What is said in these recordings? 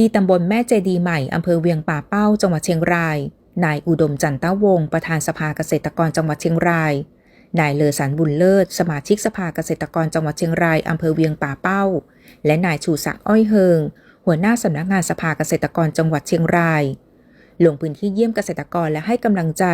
ที่ตำบลแม่เจดีใหม่อำเภอเวียงป่าเป้าจังหวัดเชียงราย นายอุดมจันตะวงศ์ประธานสภาเกษตรกรจังหวัดเชียงราย นายเลอสันบุญเลิศ สมาชิกสภาเกษตรกรจังหวัดเชียงรายอำเภอเวียงป่าเป้า และนายชูศักดิ์อ้อยเฮิง หัวหน้าสำนักงานสภาเกษตรกรจังหวัดเชียงรายลงพื้นที่เยี่ยมเกษตรกรและให้กำลังใจ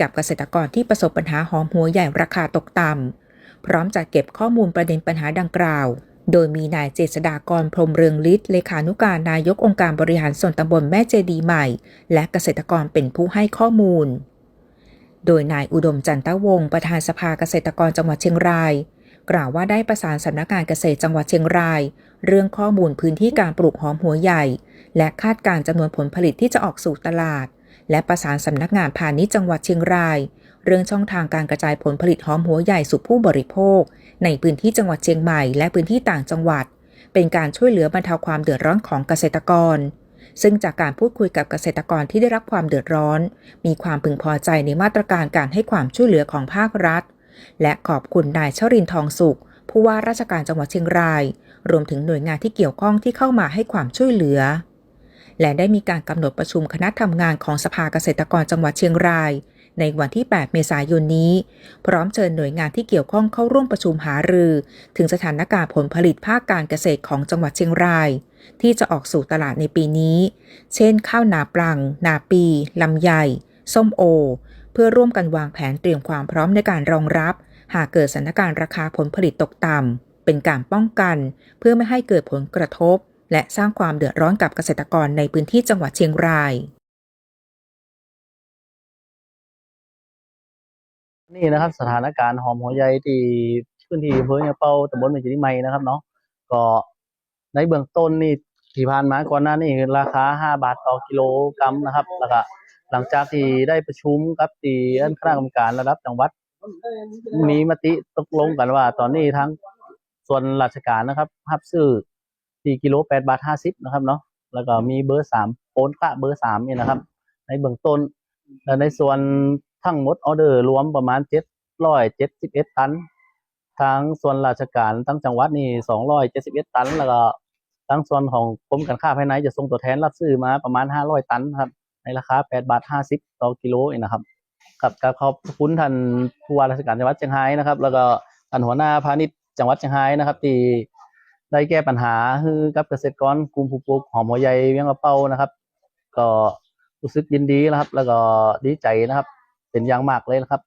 กับเกษตรกรที่ประสบปัญหาหอมหัวใหญ่ราคาตกต่ำพร้อมจัดเก็บข้อมูลประเด็นปัญหาดังกล่าว โดยมีนายเจษฎากรพรมเรืองฤทธิ์เลขานุการนายกองค์การบริหารส่วนตำบลแม่เจดีใหม่ และเกษตรกรเป็นผู้ให้ข้อมูล โดยนายอุดมจันตะวงศประธานสภาเกษตรกรจังหวัดเชียงราย กล่าวว่าได้ประสานสำนักงานเกษตรจังหวัดเชียงราย เรื่องข้อมูลพื้นที่การปลูกหอมหัวใหญ่ และคาดการจำนวนผลผลิตที่จะออกสู่ตลาด และประสานสำนักงานพาณิชย์จังหวัดเชียงราย เรื่องช่องทางการกระจายผลผลิตหอมหัวใหญ่สู่ผู้บริโภค ในพื้นที่จังหวัดเชียงใหม่และพื้นที่ต่างจังหวัด เป็นการช่วยเหลือบรรเทาความเดือดร้อนของเกษตรกร ซึ่งจากการพูดคุยกับเกษตรกรที่ได้รับความเดือดร้อน มีความพึงพอใจในมาตรการการให้ความช่วยเหลือของภาครัฐ และขอบคุณนายชรินทองสุข ผู้ว่าราชการจังหวัดเชียงราย รวมถึงหน่วยงานที่เกี่ยวข้องที่เข้ามาให้ความช่วยเหลือและได้มีการกำหนดประชุมคณะทำงานของสภาเกษตรกรจังหวัดเชียงราย ในวันที่ 8 เมษายนนี้ พร้อมเชิญหน่วยงานที่เกี่ยวข้องเข้าร่วมประชุมหารือ ถึงสถานการณ์ผลผลิตภาคการเกษตรของจังหวัดเชียงราย ที่จะออกสู่ตลาดในปีนี้ เช่น ข้าวนาปลัง นาปีลำไย ส้มโอ เพื่อร่วมกันวางแผนเตรียมความพร้อมในการรองรับ หากเกิดสถานการณ์ราคาผลผลิตตกต่ำเป็นการป้องกัน เพื่อไม่ให้เกิดผลกระทบ และสร้างความเดือดร้อนกับเกษตรกรในพื้นที่จังหวัดเชียงราย นี่นะครับสถานการณ์หอมหัวใหญ่ที่พื้นที่อำเภอเนี่ยเป้าตำบลเมจิริไมนะครับเนาะก็ในเบื้องต้นนี่ที่ผ่านมาก่อนหน้านี้ราคา 5 บาทต่อกิโลกรัมนะครับแล้วก็หลังจากที่ได้ประชุมกับที่คณะกรรมการระดับจังหวัด มีมติตกลงกันว่า ตอนนี้ทั้งส่วนราชการนะครับรับซื้อที่กิโล8บาท50นะครับเนาะแล้วก็มีเบอร์3โอนค่าเบอร์3เนี่ยนะครับ ในเบื้องต้นและในส่วน ทั้งหมดออเดอร์รวมประมาณ771ตัน ทางส่วนราชการทั้งจังหวัดนี่271ตัน แล้วก็ทั้งส่วนของกรมการค้าภายในจะส่งตัวแทนรับซื้อมาประมาณ500ตันครับ ในราคา8บาท50ต่อกิโลเองนะครับกับกับขอบคุณท่านผู้ว่าราชการจังหวัดเชียงรายนะครับ แล้วก็ท่านหัวหน้าพาณิชย์จังหวัดเชียงรายนะครับที่ได้แก้ปัญหาให้กับเกษตรกรกลุ่มผู้ปลูกหอมหัวใหญ่เวียงกระเป้านะครับ ก็รู้สึกยินดีนะครับ แล้วก็ดีใจนะครับ เป็นอย่างมากเลยนะครับ